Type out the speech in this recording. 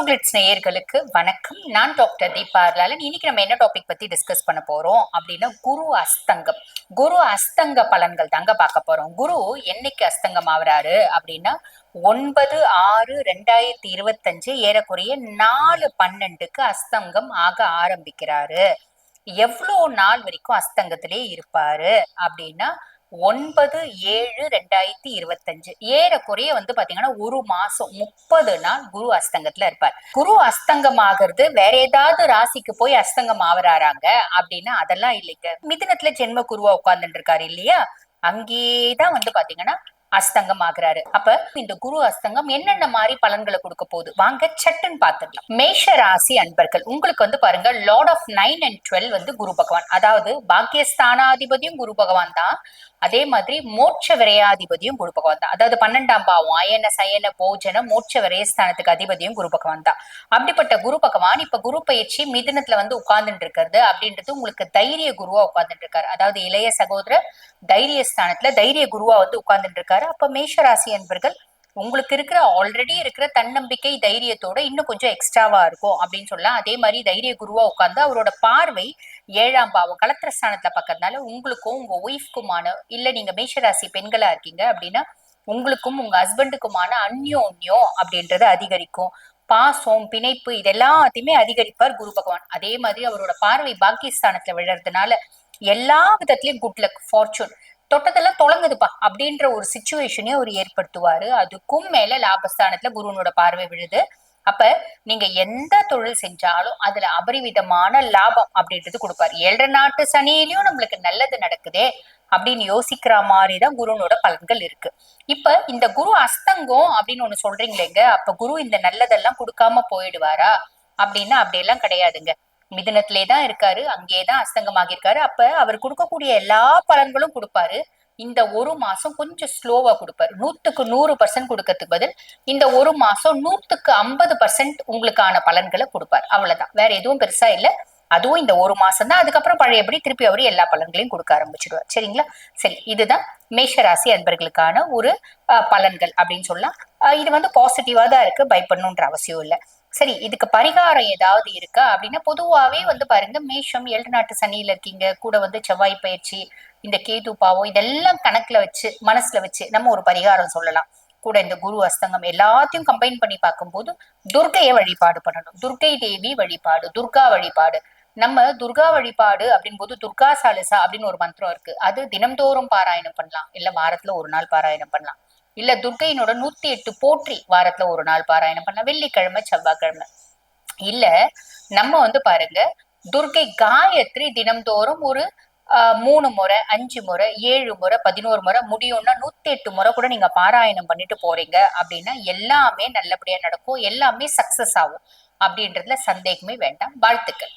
ஆஸ்ட்ரோகிளிட்ஸ் நேயர்களுக்கு வணக்கம். நான் டாக்டர் தீபா அர்லாலன் இன்னைக்கு நம்ம என்ன டாபிக் பத்தி டிஸ்கஸ் பண்ண போறோம் அப்படின்னா குரு அஸ்தங்கம். குரு அஸ்தங்க பலன்கள் தாங்க பார்க்க போறோம். குரு என்னைக்கு அஸ்தங்கம் ஆகுறாரு அப்படின்னா ஒன்பது ஆறு ரெண்டாயிரத்தி இருபத்தஞ்சு ஏறக்குறைய நாலு பன்னெண்டுக்கு அஸ்தங்கம் ஆக ஆரம்பிக்கிறாரு. எவ்வளோ நாள் வரைக்கும் அஸ்தங்கத்திலே இருப்பாரு அப்படின்னா ஒன்பது ஏழு ரெண்டாயிரத்தி இருபத்தஞ்சு. ஏறக்குறைய வந்து பாத்தீங்கன்னா ஒரு மாசம் முப்பது நாள் குரு அஸ்தங்கத்துல இருப்பார். குரு அஸ்தங்கம் ஆகிறது வேற ஏதாவது ராசிக்கு போய் அஸ்தங்கம் ஆவறாராங்க அப்படின்னா அதெல்லாம் இல்லைங்க. மிதினத்துல ஜென்ம குருவா உட்கார்ந்துட்டு இருக்காரு இல்லையா? அங்கேதான் வந்து பாத்தீங்கன்னா அஸ்தங்கம் ஆகுறாரு அப்ப இந்த குரு அஸ்தங்கம் என்னென்ன மாதிரி பலன்களை கொடுக்க போகுது? வாங்க சட்டுன்னு பாத்துக்கலாம் மேஷ ராசி அன்பர்கள் உங்களுக்கு வந்து பாருங்க lord of nine and twelve வந்து குரு பகவான். அதாவது பாக்கியஸ்தானாதிபதியும் குரு பகவான் தான். அதே மாதிரி மோட்ச விரையாதிபதியும் குரு பகவான் தான். அதாவது பன்னெண்டாம் பாவம் அயன சயன போஜன மோட்ச விரயஸ்தானத்துக்கு அதிபதியும் குரு பகவான் தான். அப்படிப்பட்ட குரு பகவான் இப்ப குரு பயிற்சி மிதுனத்துல வந்து உட்கார்ந்துட்டு இருக்கிறது அப்படின்றது உங்களுக்கு தைரிய குருவா உட்கார்ந்துட்டு இருக்காரு. அதாவது இளைய சகோதர தைரிய ஸ்தானத்துல தைரிய குருவா வந்து உட்கார்ந்துட்டு இருக்காரு. அப்ப மேஷராசி என்பர்கள் உங்களுக்கு இருக்கிற ஆல்ரெடி இருக்கிற தன்னம்பிக்கை தைரியத்தோட இன்னும் கொஞ்சம் எக்ஸ்ட்ராவா இருக்கும் அப்படின்னு சொல்லலாம். அதே மாதிரி தைரிய குருவா உட்கார்ந்து அவரோட பார்வை ஏழாம் பாவம் கலத்திர ஸ்தானத்துல பார்க்கறதுனால உங்களுக்கும் உங்க ஒய்ஃப்க்குமான இல்ல நீங்க மேஷராசி பெண்களா இருக்கீங்க அப்படின்னா உங்களுக்கும் உங்க ஹஸ்பண்டுக்குமான அந்யோன்யம் அப்படின்றது அதிகரிக்கும். பாசம் பிணைப்பு இதெல்லாத்தையுமே அதிகரிப்பார் குரு பகவான். அதே மாதிரி அவரோட பார்வை பாக்கியஸ்தானத்துல விழறதுனால எல்லா விதத்திலயும் குட் லக் ஃபார்ச்சூன் தொட்டதெல்லாம் தொடங்குதுப்பா. அப்படின்ற ஒரு சுச்சுவேஷனையும் அவர் ஏற்படுத்துவாரு. அதுக்கும் மேல லாபஸ்தானத்துல குருவனோட பார்வை விழுது. அப்ப நீங்க எந்த தொழில் செஞ்சாலும் அதுல அபரிவிதமான லாபம் அப்படின்றது கொடுப்பாரு. ஏழரை நாட்டு சனியிலயும் நம்மளுக்கு நல்லது நடக்குதே அப்படின்னு யோசிக்கிற மாதிரிதான் குருனோட பலன்கள் இருக்கு. இப்ப இந்த குரு அஸ்தங்கம் அப்படின்னு ஒண்ணு சொல்றீங்களேங்க. அப்ப குரு இந்த நல்லதெல்லாம் கொடுக்காம போயிடுவாரா? அப்படின்னா அப்படியெல்லாம் கிடையாதுங்க. மிதனத்திலே தான் இருக்காரு அங்கேதான் அஸ்தங்கமாக இருக்காரு அப்ப அவர் கொடுக்கக்கூடிய எல்லா பலன்களும் கொடுப்பாரு. இந்த ஒரு மாசம் கொஞ்சம் ஸ்லோவா கொடுப்பாரு. நூத்துக்கு நூறு பர்சன்ட் கொடுக்கறதுக்கு பதில் இந்த ஒரு மாசம் நூத்துக்கு ஐம்பது பர்சன்ட் உங்களுக்கான பலன்களை கொடுப்பார். அவ்வளவுதான். வேற எதுவும் பெருசா இல்ல. அதுவும் இந்த ஒரு மாசம் தான். அதுக்கப்புறம் பழையபடி திருப்பி அவர் எல்லா பலன்களையும் கொடுக்க ஆரம்பிச்சிடுவார் சரிங்களா? சரி இதுதான் மேஷராசி அன்பர்களுக்கான ஒரு பலன்கள் அப்படின்னு சொல்லலாம். இது வந்து பாசிட்டிவா தான் இருக்கு. பயப்படணுன்ற அவசியம் இல்லை. சரி இதுக்கு பரிகாரம் ஏதாவது இருக்கா? அப்படின்னா பொதுவாகவே வந்து பாருங்க மேஷம் ஏழு நாட்டு சனியில இருக்கீங்க கூட வந்து செவ்வாய் பயிற்சி இந்த கேது பாவம் இதெல்லாம் கணக்குல வச்சு மனசுல வச்சு நம்ம ஒரு பரிகாரம் சொல்லலாம். கூட இந்த குரு அஸ்தங்கம் எல்லாத்தையும் கம்பைன் பண்ணி பார்க்கும்போது துர்கையை வழிபாடு பண்ணணும். துர்கை தேவி வழிபாடு துர்கா வழிபாடு. நம்ம துர்கா வழிபாடு அப்படின் போது துர்கா சாலிசா அப்படின்னு ஒரு மந்திரம் இருக்கு. அது தினம்தோறும் பாராயணம் பண்ணலாம். இல்ல வாரத்துல ஒரு நாள் பாராயணம் பண்ணலாம். இல்ல துர்கையினோட நூத்தி எட்டு போற்றி வாரத்துல ஒரு நாள் பாராயணம் பண்ணலாம் வெள்ளிக்கிழமை செவ்வாய்க்கிழமை. இல்ல நம்ம வந்து பாருங்க துர்கை காயத்ரி தினம்தோறும் ஒரு மூணு முறை அஞ்சு முறை ஏழு முறை பதினோரு முறை முடியும்னா நூத்தி எட்டு முறை கூட நீங்க பாராயணம் பண்ணிட்டு போறீங்க அப்படின்னா எல்லாமே நல்லபடியா நடக்கும் எல்லாமே சக்சஸ் ஆகும் அப்படின்றதுல சந்தேகமே வேண்டாம். வாழ்த்துக்கள்.